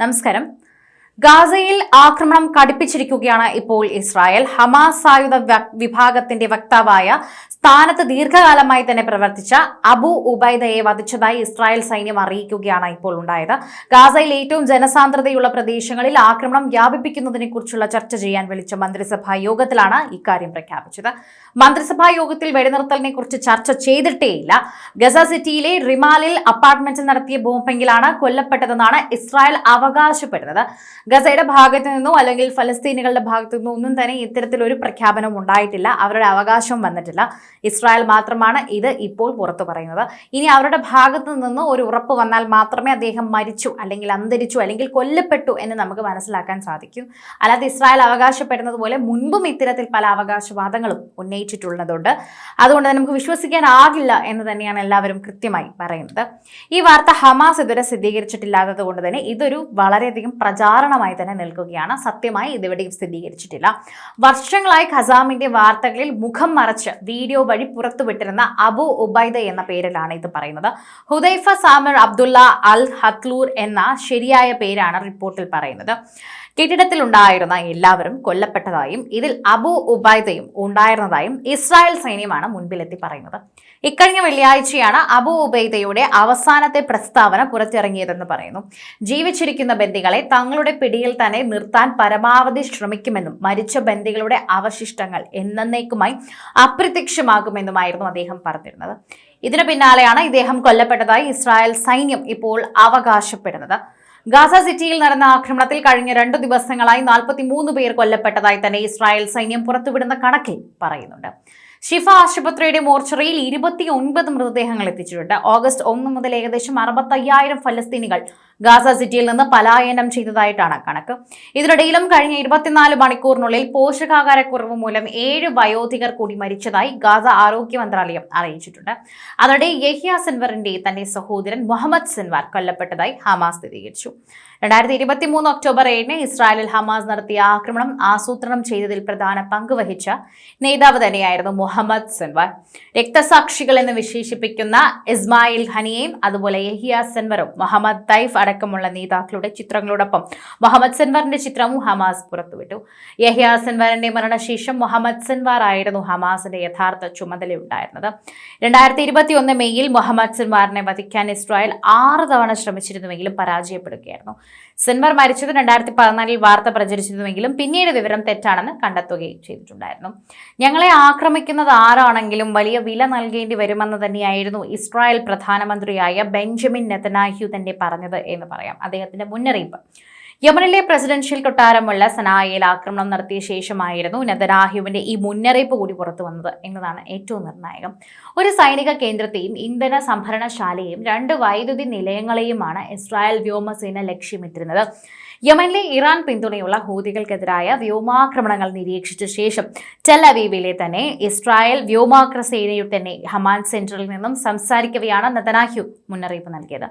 നമസ്കാരം. ഗാസയിൽ ആക്രമണം കടുപ്പിച്ചിരിക്കുകയാണ് ഇപ്പോൾ ഇസ്രായേൽ. ഹമാസ് ആയുധ വിഭാഗത്തിന്റെ വക്താവായ സ്ഥാനത്ത് ദീർഘകാലമായി തന്നെ പ്രവർത്തിച്ച അബു ഉബൈദയെ വധിച്ചതായി ഇസ്രായേൽ സൈന്യം അറിയിക്കുകയാണ് ഇപ്പോൾ ഉണ്ടായത്. ഗാസയിൽ ഏറ്റവും ജനസാന്ദ്രതയുള്ള പ്രദേശങ്ങളിൽ ആക്രമണം വ്യാപിപ്പിക്കുന്നതിനെ കുറിച്ചുള്ള ചർച്ച ചെയ്യാൻ വിളിച്ച മന്ത്രിസഭാ യോഗത്തിലാണ് ഇക്കാര്യം പ്രഖ്യാപിച്ചത്. മന്ത്രിസഭാ യോഗത്തിൽ വെടിനിർത്തലിനെ കുറിച്ച് ചർച്ച ചെയ്തിട്ടേയില്ല. ഗസ സിറ്റിയിലെ റിമാലിൽ അപ്പാർട്ട്മെന്റിൽ നടത്തിയ ബോംബെങ്കിലാണ് കൊല്ലപ്പെട്ടതെന്നാണ് ഇസ്രായേൽ അവകാശപ്പെടുന്നത്. ഗസയുടെ ഭാഗത്തു നിന്നോ അല്ലെങ്കിൽ ഫലസ്തീനുകളുടെ ഭാഗത്തു നിന്നോ ഒന്നും തന്നെ ഇത്തരത്തിലൊരു പ്രഖ്യാപനം ഉണ്ടായിട്ടില്ല. അവരുടെ അവകാശവും വന്നിട്ടില്ല. ഇസ്രായേൽ മാത്രമാണ് ഇത് ഇപ്പോൾ പുറത്തു പറയുന്നത്. ഇനി അവരുടെ ഭാഗത്തു നിന്ന് ഒരു ഉറപ്പ് വന്നാൽ മാത്രമേ അദ്ദേഹം മരിച്ചു അല്ലെങ്കിൽ അന്തരിച്ചു അല്ലെങ്കിൽ കൊല്ലപ്പെട്ടു എന്ന് നമുക്ക് മനസ്സിലാക്കാൻ സാധിക്കൂ. അല്ലാതെ ഇസ്രായേൽ അവകാശപ്പെടുന്നത് പോലെ മുൻപും ഇത്തരത്തിൽ പല അവകാശവാദങ്ങളും ഉന്നയിച്ചിട്ടുള്ളതുണ്ട്. അതുകൊണ്ട് നമുക്ക് വിശ്വസിക്കാനാകില്ല എന്ന് തന്നെയാണ് എല്ലാവരും കൃത്യമായി പറയുന്നത്. ഈ വാർത്ത ഹമാസ് ഇതുവരെ സ്ഥിരീകരിച്ചിട്ടില്ലാത്തത് കൊണ്ട് തന്നെ ഇതൊരു വളരെയധികം പ്രചാരണമായി തന്നെ നിൽക്കുകയാണ്. സത്യമായി ഇതുവരെയും സ്ഥിരീകരിച്ചിട്ടില്ല. വർഷങ്ങളായി ഖസാമിന്റെ വാർത്തകളിൽ മുഖം മറച്ച് വീഡിയോ വഴി പുറത്തുവിട്ടിരുന്ന അബു ഉബൈദ എന്ന പേരിലാണ് ഇത് പറയുന്നത്. ഹുദൈഫ സാമർ അബ്ദുള്ള അൽ ഹത്ലൂർ എന്ന ശരിയായ പേരാണ് റിപ്പോർട്ടിൽ പറയുന്നത്. കെട്ടിടത്തിലുണ്ടായിരുന്ന എല്ലാവരും കൊല്ലപ്പെട്ടതായും ഇതിൽ അബു ഉബൈദയും ഉണ്ടായിരുന്നതായും ഇസ്രായേൽ സൈന്യമാണ് മുൻപിലെത്തി പറയുന്നത്. ഇക്കഴിഞ്ഞ വെള്ളിയാഴ്ചയാണ് അബു ഉബൈദയുടെ അവസാനത്തെ പ്രസ്താവന പുറത്തിറങ്ങിയതെന്ന് പറയുന്നു. ജീവിച്ചിരിക്കുന്ന ബന്ദികളെ തങ്ങളുടെ പിടിയിൽ തന്നെ നിർത്താൻ പരമാവധി ശ്രമിക്കുമെന്നും മരിച്ച ബന്ദികളുടെ അവശിഷ്ടങ്ങൾ എന്നേക്കുമായി അപ്രത്യക്ഷമാകുമെന്നുമായിരുന്നു അദ്ദേഹം പറഞ്ഞിരുന്നത്. ഇതിനു പിന്നാലെയാണ് ഇദ്ദേഹം കൊല്ലപ്പെട്ടതായി ഇസ്രായേൽ സൈന്യം ഇപ്പോൾ അവകാശപ്പെടുന്നത്. ഗാസ സിറ്റിയിൽ നടന്ന ആക്രമണത്തിൽ കഴിഞ്ഞ രണ്ടു ദിവസങ്ങളായി നാൽപ്പത്തി മൂന്ന് പേർ കൊല്ലപ്പെട്ടതായി തന്നെ ഇസ്രായേൽ സൈന്യം പുറത്തുവിടുന്ന കണക്കിൽ പറയുന്നുണ്ട്. ഷിഫ ആശുപത്രിയുടെ മോർച്ചറിയിൽ ഇരുപത്തി ഒൻപത് മൃതദേഹങ്ങൾ എത്തിച്ചിട്ടുണ്ട്. ഓഗസ്റ്റ് ഒന്ന് മുതൽ ഏകദേശം അറുപത്തയ്യായിരം ഫലസ്തീനികൾ ഗാസ സിറ്റിയിൽ നിന്ന് പലായനം ചെയ്തതായിട്ടാണ് കണക്ക്. ഇതിനിടയിലും കഴിഞ്ഞ ഇരുപത്തിനാല് മണിക്കൂറിനുള്ളിൽ പോഷകാഹാരക്കുറവ് മൂലം ഏഴ് വയോധികർ കൂടി മരിച്ചതായി ഗാസ ആരോഗ്യ മന്ത്രാലയം അറിയിച്ചിട്ടുണ്ട്. അതിനിടെ യഹ്യ സിൻവറിന്റെ തന്റെ സഹോദരൻ മുഹമ്മദ് സിൻവാർ കൊല്ലപ്പെട്ടതായി ഹമാസ് സ്ഥിരീകരിച്ചു. രണ്ടായിരത്തി ഇരുപത്തി മൂന്ന് ഒക്ടോബർ ഏഴിന് ഇസ്രായേലിൽ ഹമാസ് നടത്തിയ ആക്രമണം ആസൂത്രണം ചെയ്തതിൽ പ്രധാന പങ്ക് വഹിച്ച നേതാവ് തന്നെയായിരുന്നു മുഹമ്മദ് സെൻവാർ. രക്തസാക്ഷികൾ എന്ന് വിശേഷിപ്പിക്കുന്ന ഇസ്മായിൽ ഖനിയെയും അതുപോലെ യഹിയ സെൻവറും മുഹമ്മദ് തൈഫ് അടക്കമുള്ള നേതാക്കളുടെ ചിത്രങ്ങളോടൊപ്പം മുഹമ്മദ് സെൻവാറിന്റെ ചിത്രവും ഹമാസ് പുറത്തുവിട്ടു. യഹ്യാ സെൻവാറിന്റെ മരണശേഷം മുഹമ്മദ് സെൻവാർ ആയിരുന്നു ഹമാസിന്റെ യഥാർത്ഥ ചുമതലയുണ്ടായിരുന്നത്. രണ്ടായിരത്തി ഇരുപത്തി ഒന്ന് മെയ്യിൽ മുഹമ്മദ് സെൻവാറിനെ വധിക്കാൻ ഇസ്രായേൽ ആറ് തവണ ശ്രമിച്ചിരുന്നുവെങ്കിലും പരാജയപ്പെടുകയായിരുന്നു. സെൻവാർ മരിച്ചത് രണ്ടായിരത്തി പതിനാലിൽ വാർത്ത പ്രചരിച്ചിരുന്നുവെങ്കിലും പിന്നീട് വിവരം തെറ്റാണെന്ന് കണ്ടെത്തുകയും ചെയ്തിട്ടുണ്ടായിരുന്നു. ഞങ്ങളെ ആക്രമിക്കുന്നത് ആരാണെങ്കിലും വലിയ വില നൽകേണ്ടി വരുമെന്ന് തന്നെയായിരുന്നു ഇസ്രായേൽ പ്രധാനമന്ത്രിയായ ബെഞ്ചമിൻ നെതനാഹ്യു തന്നെ പറഞ്ഞത് എന്ന് പറയാം. അദ്ദേഹത്തിന്റെ മുന്നറിയിപ്പ്. യമനിലെ പ്രസിഡൻഷ്യൽ കൊട്ടാരമുള്ള സനായയിൽ ആക്രമണം നടത്തിയ ശേഷമായിരുന്നു നെതനാഹ്യുവിന്റെ ഈ മുന്നറിയിപ്പ് കൂടി പുറത്തു വന്നത് എന്നതാണ് ഏറ്റവും നിർണായകം. ഒരു സൈനിക കേന്ദ്രത്തെയും ഇന്ധന സംഭരണശാലയെയും രണ്ട് വൈദ്യുതി നിലയങ്ങളെയുമാണ് ഇസ്രായേൽ വ്യോമസേന ലക്ഷ്യമിട്ടിരുന്നത്. യമനിലെ ഇറാൻ പിന്തുണയുള്ള ഹൂതികൾക്കെതിരായ വ്യോമാക്രമണങ്ങൾ നിരീക്ഷിച്ച ശേഷം ടെൽ അവീവിലെ തന്നെ ഇസ്രായേൽ വ്യോമാക്ര സേനയുടെ തന്നെ ഹമാൻ സെന്ററിൽ നിന്നും സംസാരിക്കവെയാണ് നെതനാഹ്യു മുന്നറിയിപ്പ് നൽകിയത്.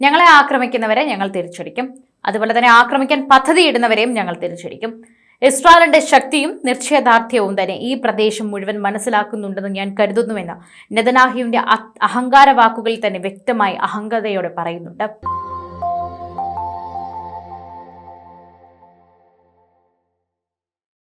ഞങ്ങളെ ആക്രമിക്കുന്നവരെ ഞങ്ങൾ തിരിച്ചടിക്കും. അതുപോലെ തന്നെ ആക്രമിക്കാൻ പദ്ധതിയിടുന്നവരെയും ഞങ്ങൾ തിരിച്ചടിക്കും. ഇസ്രായേലിന്റെ ശക്തിയും നിശ്ചയദാർഢ്യവും തന്നെ ഈ പ്രദേശം മുഴുവൻ മനസ്സിലാക്കുന്നുണ്ടെന്ന് ഞാൻ കരുതുന്നുവെന്ന് നെതനാഹിയുടെ അഹങ്കാര വാക്കുകളിൽ തന്നെ വ്യക്തമായി അഹങ്കതയോടെ പറയുന്നുണ്ട്.